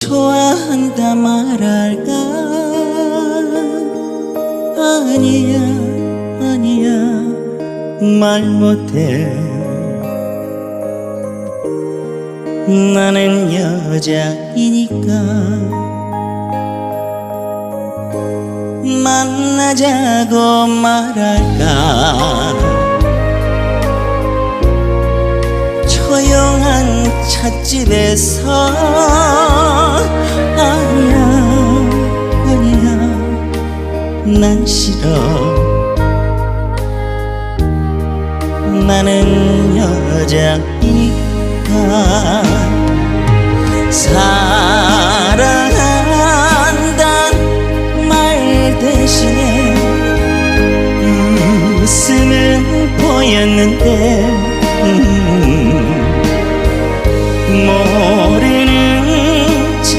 좋아한다 말할까? 아니야 아니야. 말 못해. 나는 여자이니까. 만나자고 말할까 조용한 찻집에서 아니야 아니야. 난 싫어. 나는 여자이니까 사랑한단 말 대신에 웃음은 보였는데